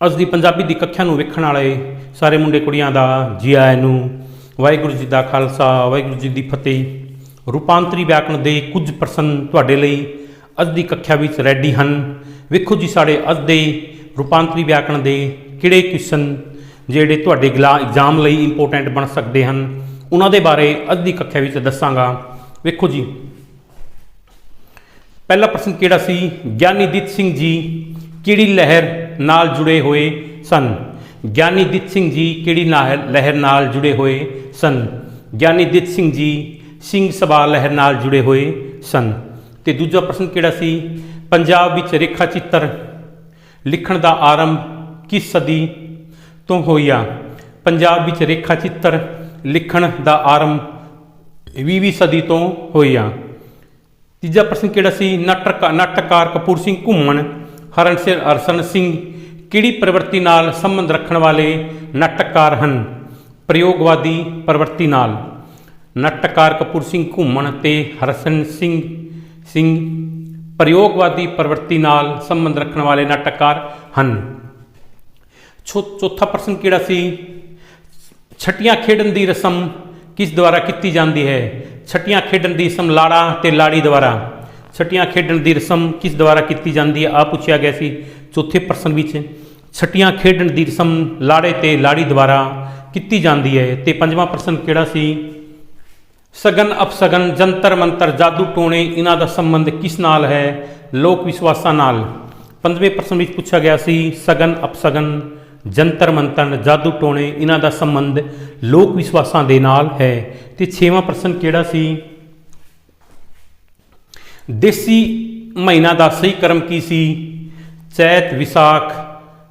ਅੱਜ ਦੀ ਪੰਜਾਬੀ ਦੀ ਕੱਖਿਆ ਨੂੰ ਵੇਖਣ ਵਾਲੇ ਸਾਰੇ ਮੁੰਡੇ ਕੁੜੀਆਂ ਦਾ ਜੀ ਆਇਆਂ ਨੂੰ ਵਾਹਿਗੁਰੂ ਜੀ ਦਾ ਖਾਲਸਾ, ਵਾਹਿਗੁਰੂ ਜੀ ਦੀ ਫਤਿਹ। ਰੂਪਾਂਤਰੀ ਵਿਆਕਰਣ ਦੇ ਕੁਝ ਪ੍ਰਸ਼ਨ ਤੁਹਾਡੇ ਲਈ ਅੱਜ ਦੀ ਕੱਖਿਆ ਵਿੱਚ ਰੈਡੀ ਹਨ। ਵੇਖੋ ਜੀ ਸਾਡੇ ਅੱਜ ਦੇ ਰੂਪਾਂਤਰੀ ਵਿਆਕਰਣ ਦੇ ਕਿਹੜੇ ਕੁਐਸਚਨ ਜਿਹੜੇ ਤੁਹਾਡੇ ਗਲਾ ਐਗਜ਼ਾਮ ਲਈ ਇੰਪੋਰਟੈਂਟ ਬਣ ਸਕਦੇ ਹਨ, ਉਹਨਾਂ ਦੇ ਬਾਰੇ ਅੱਜ ਦੀ ਕੱਖਿਆ ਵਿੱਚ ਦੱਸਾਂਗਾ। ਵੇਖੋ ਜੀ। ਪਹਿਲਾ ਪ੍ਰਸ਼ਨ ਕਿਹੜਾ ਸੀ? ਗਿਆਨੀ ਦਿੱਤ ਸਿੰਘ ਜੀ, ਕਿਹੜੀ ਲਹਿਰ ਨਾਲ ਜੁੜੇ ਹੋਏ ਸਨ। ਗਿਆਨੀ ਦਿੱਤ ਸਿੰਘ ਜੀ ਕਿਹੜੀ ਨਾਹਰ- ਲਹਿਰ ਨਾਲ ਜੁੜੇ ਹੋਏ ਸਨ? ਗਿਆਨੀ ਦਿੱਤ ਸਿੰਘ ਜੀ ਸਿੰਘ ਸਭਾ ਲਹਿਰ ਨਾਲ ਜੁੜੇ ਹੋਏ ਸਨ। ਤੇ ਦੂਜਾ ਪ੍ਰਸ਼ਨ ਕਿਹੜਾ ਸੀ? ਪੰਜਾਬ ਵਿੱਚ ਰੇਖਾ ਚਿੱਤਰ ਲਿਖਣ ਦਾ ਆਰੰਭ ਕਿਸ ਸਦੀ ਤੋਂ ਹੋਇਆ? ਪੰਜਾਬ ਵਿੱਚ ਰੇਖਾ ਚਿੱਤਰ ਲਿਖਣ ਦਾ ਆਰੰਭ 20ਵੀਂ ਸਦੀ ਤੋਂ ਹੋਇਆ। ਤੀਜਾ ਪ੍ਰਸ਼ਨ ਕਿਹੜਾ ਸੀ? ਨਾਟਕ ਨਾਟਕਕਾਰ ਕਪੂਰ ਸਿੰਘ ਘੁੰਮਣ ਹਰਨ ਸਿੰਘ ਹਰਸਨ ਸਿੰਘ, ਕਿਹੜੀ ਪ੍ਰਵਿਰਤੀ ਨਾਲ ਸੰਬੰਧ ਰੱਖਣ ਵਾਲੇ ਨਾਟਕਕਾਰ ਹਨ? ਪ੍ਰਯੋਗਵਾਦੀ ਪ੍ਰਵਿਰਤੀ ਨਾਲ। ਨਾਟਕਕਾਰ ਕਪੂਰ ਸਿੰਘ ਘੁੰਮਣ ਤੇ ਹਰਸਨ ਸਿੰਘ ਸਿੰਘ, ਪ੍ਰਯੋਗਵਾਦੀ ਪ੍ਰਵਿਰਤੀ ਨਾਲ ਸੰਬੰਧ ਰੱਖਣ ਵਾਲੇ ਨਾਟਕਕਾਰ ਹਨ। ਚੌ- ਚੌਥਾ ਪ੍ਰਸ਼ਨ ਕਿਹੜਾ ਸੀ? ਛਟੀਆਂ ਖੇਡਣ ਦੀ ਰਸਮ ਕਿਸ ਦੁਆਰਾ ਕੀਤੀ ਜਾਂਦੀ ਹੈ? ਛਟੀਆਂ ਖੇਡਣ ਦੀ ਰਸਮ ਲਾੜਾ ਤੇ ਲਾੜੀ ਦੁਆਰਾ। ਛਟੀਆਂ ਖੇਡਣ ਦੀ ਰਸਮ ਕਿਸ ਦੁਆਰਾ ਕੀਤੀ ਜਾਂਦੀ ਹੈ? ਆ ਪੁੱਛਿਆ ਗਿਆ ਸੀ ਚੌਥੇ ਪ੍ਰਸ਼ਨ ਵਿੱਚ। ਛਟੀਆਂ ਖੇਡਣ ਦੀ ਰਸਮ ਲਾੜੇ ਤੇ ਲਾੜੀ ਦੁਆਰਾ ਕੀਤੀ ਜਾਂਦੀ ਹੈ। ਤੇ ਪੰਜਵਾਂ ਪ੍ਰਸ਼ਨ ਕਿਹੜਾ ਸੀ? ਸਗਨ ਅਪਸਗਨ ਜੰਤਰ ਮੰਤਰ ਜਾਦੂ ਟੋਣੇ, ਇਹਨਾਂ ਦਾ ਸੰਬੰਧ ਕਿਸ ਨਾਲ ਹੈ? ਲੋਕ ਵਿਸ਼ਵਾਸਾਂ ਨਾਲ। ਪੰਜਵੇਂ ਪ੍ਰਸ਼ਨ ਵਿੱਚ ਪੁੱਛਿਆ ਗਿਆ ਸੀ, ਸਗਨ ਅਪਸਗਨ ਜੰਤਰ ਮੰਤਰ ਜਾਦੂ ਟੋਣੇ, ਇਹਨਾਂ ਦਾ ਸੰਬੰਧ ਲੋਕ ਵਿਸ਼ਵਾਸਾਂ ਦੇ ਨਾਲ ਹੈ। ਤੇ ਛੇਵਾਂ ਪ੍ਰਸ਼ਨ ਕਿਹੜਾ ਸੀ? ਦੇਸੀ ਮਹੀਨਾ ਦਾ ਸਹੀ ਕਰਮ ਕੀ ਸੀ? ਚੈਤ ਵਿਸਾਖ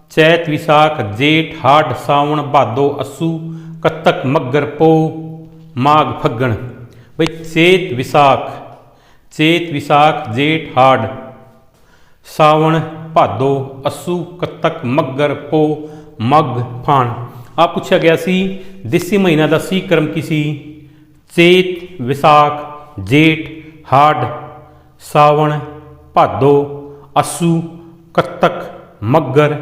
ਚੈਤ ਵਿਸਾਖ, ਜੇਠ ਹਾੜ ਸਾਵਣ, ਭਾਦੋ, ਅਸੂ, ਕੱਤਕ, ਮੱਗਰ ਪੋ ਮਾਘ, ਫੱਗਣ। ਬਈ ਚੇਤ ਵਿਸਾਖ ਚੇਤ ਵਿਸਾਖ, ਜੇਠ, ਹਾੜ, ਸਾਵਣ, ਭਾਦੋ, ਅਸੂ, ਕੱਤਕ, ਮੱਗਰ ਪੋ ਮੱਗ ਫਾਣ। ਆ ਪੁੱਛਿਆ ਗਿਆ ਸੀ, ਦੇਸੀ ਮਹੀਨਾ ਦਾ ਸਹੀ ਕਰਮ ਕੀ ਸੀ? ਚੇਤ ਵਿਸਾਖ, ਜੇਠ, ਹਾੜ ਸਾਵਣ, ਭਾਦੋ, ਅਸੂ ਕੱਤਕ ਮੱਗਰ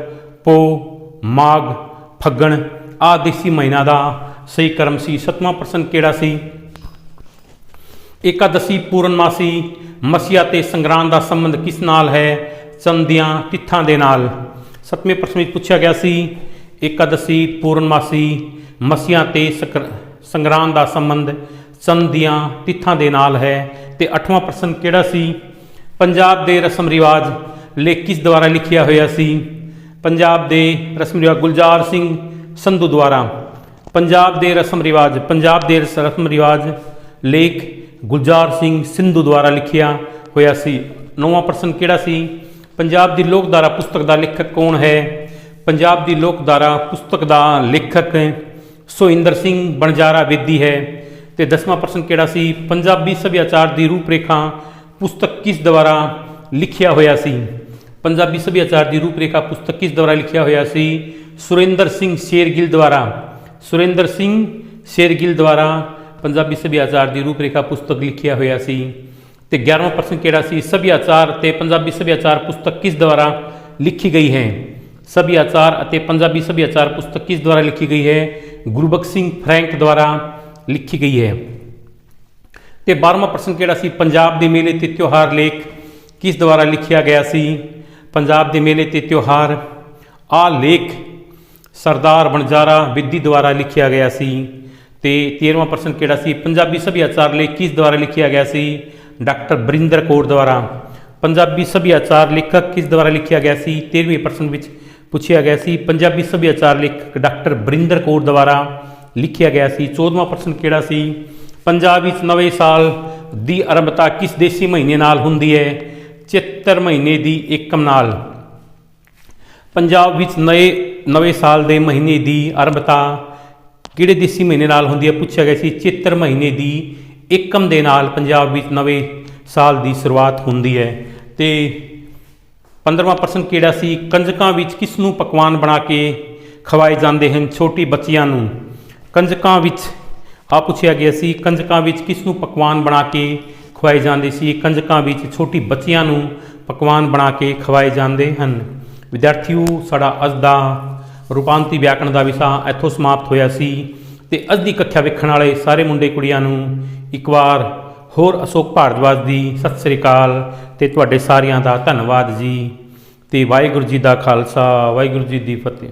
ਪੋ ਮਾਘ, ਫੱਗਣ ਆ ਦੇਸੀ ਮਹੀਨਾ ਦਾ ਸਹੀ ਕਰਮ ਸੀ। ਸਤਵਾਂ ਪ੍ਰਸ਼ਨ ਕਿਹੜਾ ਸੀ? ਇਕਾਦਸ਼ੀ ਪੂਰਨਮਾਸੀ ਮਸੀਆ ਤੇ ਸੰਗਰਾਂਦ ਦਾ ਸੰਬੰਧ ਕਿਸ ਨਾਲ ਹੈ? ਚੰਦੀਆਂ ਤਿੱਥਾਂ ਦੇ ਨਾਲ। ਸਤਵੇਂ ਪ੍ਰਸ਼ਨ ਵਿੱਚ ਪੁੱਛਿਆ ਗਿਆ ਸੀ, ਇਕਾਦਸ਼ੀ ਪੂਰਨਮਾਸੀ ਮਸੀਆ ਤੇ ਸਕਰ- ਸੰਗਰਾਂਦ ਦਾ ਸੰਬੰਧ ਚੰਦੀਆਂ ਤਿੱਥਾਂ ਦੇ ਨਾਲ ਹੈ। ਤੇ ਅੱਠਵਾਂ ਪ੍ਰਸ਼ਨ ਕਿਹੜਾ ਸੀ? ਪੰਜਾਬ ਦੇ ਰਸਮ ਰਿਵਾਜ ਲੇਖ ਕਿਸ ਦੁਆਰਾ ਲਿਖਿਆ ਹੋਇਆ ਸੀ। ਪੰਜਾਬ ਦੇ ਰਸਮ ਰਿਵਾਜ ਗੁਲਜ਼ਾਰ ਸਿੰਘ ਸੰਧੂ ਦੁਆਰਾ। ਪੰਜਾਬ ਦੇ ਰਸਮ ਰਿਵਾਜ, ਪੰਜਾਬ ਦੇ ਰਸ- ਰਸਮ ਰਿਵਾਜ ਲੇਖ ਗੁਲਜ਼ਾਰ ਸਿੰਘ ਸਿੰਧੂ ਦੁਆਰਾ ਲਿਖਿਆ ਹੋਇਆ ਸੀ। ਨੌਵਾਂ ਪ੍ਰਸ਼ਨ ਕਿਹੜਾ ਸੀ? ਪੰਜਾਬ ਦੀ ਲੋਕਧਾਰਾ ਪੁਸਤਕ ਦਾ ਲੇਖਕ ਕੌਣ ਹੈ? ਪੰਜਾਬ ਦੀ ਲੋਕਧਾਰਾ ਪੁਸਤਕ ਦਾ ਲੇਖਕ ਸੋਇੰਦਰ ਸਿੰਘ ਬਣਜਾਰਾ ਵੇਦੀ ਹੈ। ਤੇ ਦਸਵਾਂ ਪ੍ਰਸ਼ਨ ਕਿਹੜਾ ਸੀ? ਪੰਜਾਬੀ ਸੱਭਿਆਚਾਰ ਦੀ ਰੂਪਰੇਖਾ ਪੁਸਤਕ ਕਿਸ ਦੁਆਰਾ ਲਿਖਿਆ ਹੋਇਆ ਸੀ? ਪੰਜਾਬੀ ਸੱਭਿਆਚਾਰ ਦੀ ਰੂਪਰੇਖਾ ਪੁਸਤਕ ਕਿਸ ਦੁਆਰਾ ਲਿਖਿਆ ਹੋਇਆ ਸੀ? ਸੁਰਿੰਦਰ ਸਿੰਘ ਸ਼ੇਰਗਿੱਲ ਦੁਆਰਾ। ਸੁਰਿੰਦਰ ਸਿੰਘ ਸ਼ੇਰਗਿੱਲ ਦੁਆਰਾ ਪੰਜਾਬੀ ਸੱਭਿਆਚਾਰ ਦੀ ਰੂਪਰੇਖਾ ਪੁਸਤਕ ਲਿਖਿਆ ਹੋਇਆ ਸੀ। ਤੇ 11ਵਾਂ ਪ੍ਰਸ਼ਨ ਕਿਹੜਾ ਸੀ? ਸੱਭਿਆਚਾਰ ਤੇ ਪੰਜਾਬੀ ਸੱਭਿਆਚਾਰ ਪੁਸਤਕ ਕਿਸ ਦੁਆਰਾ ਲਿਖੀ ਗਈ ਹੈ? ਸੱਭਿਆਚਾਰ ਅਤੇ ਪੰਜਾਬੀ ਸੱਭਿਆਚਾਰ ਪੁਸਤਕ ਕਿਸ ਦੁਆਰਾ ਲਿਖੀ ਗਈ ਹੈ? ਗੁਰਬਖਸ਼ ਸਿੰਘ ਫਰੈਂਕ ਦੁਆਰਾ। ਲਿਖੀ ਗਈ ਹੈ। ਤੇ 12ਵਾਂ ਪ੍ਰਸ਼ਨ ਕਿਹੜਾ ਸੀ? ਪੰਜਾਬ ਦੇ ਮੇਲੇ ਤੇ ਤਿਉਹਾਰ ਲੇਖ ਕਿਸ ਦੁਆਰਾ ਲਿਖਿਆ ਗਿਆ ਸੀ? ਪੰਜਾਬ ਦੇ ਮੇਲੇ ਤੇ ਤਿਉਹਾਰ ਆ ਲੇਖ ਸਰਦਾਰ ਬਣਜਾਰਾ ਵਿਧੀ ਦੁਆਰਾ ਲਿਖਿਆ ਗਿਆ ਸੀ। ਤੇ 13ਵਾਂ ਪ੍ਰਸ਼ਨ ਕਿਹੜਾ ਸੀ? ਪੰਜਾਬੀ ਸੱਭਿਆਚਾਰ ਲੇਖ ਕਿਸ ਦੁਆਰਾ ਲਿਖਿਆ ਗਿਆ ਸੀ? ਡਾਕਟਰ ਬਰਿੰਦਰ ਕੌਰ ਦੁਆਰਾ। ਪੰਜਾਬੀ ਸੱਭਿਆਚਾਰ ਲੇਖਕ ਕਿਸ ਦੁਆਰਾ ਲਿਖਿਆ ਗਿਆ ਸੀ? 13ਵੇਂ ਪ੍ਰਸ਼ਨ ਵਿੱਚ ਪੁੱਛਿਆ ਗਿਆ ਸੀ। ਪੰਜਾਬੀ ਸੱਭਿਆਚਾਰ ਲੇਖਕ ਡਾਕਟਰ ਬਰਿੰਦਰ ਕੌਰ ਦੁਆਰਾ। ਲਿਖਿਆ ਗਿਆ ਸੀ। 14ਵਾਂ ਪ੍ਰਸ਼ਨ ਕਿਹੜਾ ਸੀ? ਪੰਜਾਬ ਵਿੱਚ ਨਵੇਂ ਸਾਲ ਦੀ ਆਰੰਭਤਾ ਕਿਸ ਦੇਸੀ ਮਹੀਨੇ ਨਾਲ ਹੁੰਦੀ ਹੈ? ਚਿੱਤਰ ਮਹੀਨੇ ਦੀ ਏਕਮ ਨਾਲ। ਪੰਜਾਬ ਵਿੱਚ ਨਵੇਂ ਨਵੇਂ ਸਾਲ ਦੇ ਮਹੀਨੇ ਦੀ ਆਰੰਭਤਾ ਕਿਹੜੇ ਦੇਸੀ ਮਹੀਨੇ ਨਾਲ ਹੁੰਦੀ ਹੈ? ਪੁੱਛਿਆ ਗਿਆ ਸੀ। ਚਿੱਤਰ ਮਹੀਨੇ ਦੀ ਏਕਮ ਦੇ ਨਾਲ ਪੰਜਾਬ ਵਿੱਚ ਨਵੇਂ ਸਾਲ ਦੀ ਸ਼ੁਰੂਆਤ ਹੁੰਦੀ ਹੈ। ਤੇ 15ਵਾਂ ਪ੍ਰਸ਼ਨ ਕਿਹੜਾ ਸੀ? ਕੰਜਕਾਂ ਵਿੱਚ ਕਿਸ ਨੂੰ ਪਕਵਾਨ ਬਣਾ ਕੇ ਖਵਾਏ ਜਾਂਦੇ ਹਨ? ਛੋਟੀ ਬੱਚੀਆਂ ਨੂੰ। ਕੰਜਕਾਂ ਵਿੱਚ ਆ ਪੁੱਛਿਆ ਗਿਆ ਸੀ, ਕੰਜਕਾਂ ਵਿੱਚ ਕਿਸ ਨੂੰ ਪਕਵਾਨ ਬਣਾ ਕੇ ਖਵਾਏ ਜਾਂਦੇ ਸੀ? ਕੰਜਕਾਂ ਵਿੱਚ ਛੋਟੀ ਬੱਚਿਆਂ ਨੂੰ ਪਕਵਾਨ ਬਣਾ ਕੇ ਖਵਾਏ ਜਾਂਦੇ ਹਨ। ਵਿਦਿਆਰਥੀਓ, ਸਾਡਾ ਅੱਜ ਦਾ ਰੂਪਾਂਤੀ ਵਿਆਕਰਣ ਦਾ ਵਿਸ਼ਾ ਇੱਥੋਂ ਸਮਾਪਤ ਹੋਇਆ ਸੀ ਤੇ ਅੱਜ ਦੀ ਕੱਖਿਆ ਵੇਖਣ ਵਾਲੇ ਸਾਰੇ ਮੁੰਡੇ ਕੁੜੀਆਂ ਨੂੰ ਇੱਕ ਵਾਰ ਹੋਰ ਅਸ਼ੋਕ ਭਾਰਦਵਾਜ ਦੀ ਸਤਿ ਸ੍ਰੀ ਅਕਾਲ ਤੇ ਤੁਹਾਡੇ ਸਾਰਿਆਂ ਦਾ ਧੰਨਵਾਦ ਜੀ। ਤੇ ਵਾਹਿਗੁਰੂ ਜੀ ਦਾ ਖਾਲਸਾ, ਵਾਹਿਗੁਰੂ ਜੀ ਦੀ ਫਤਿਹ।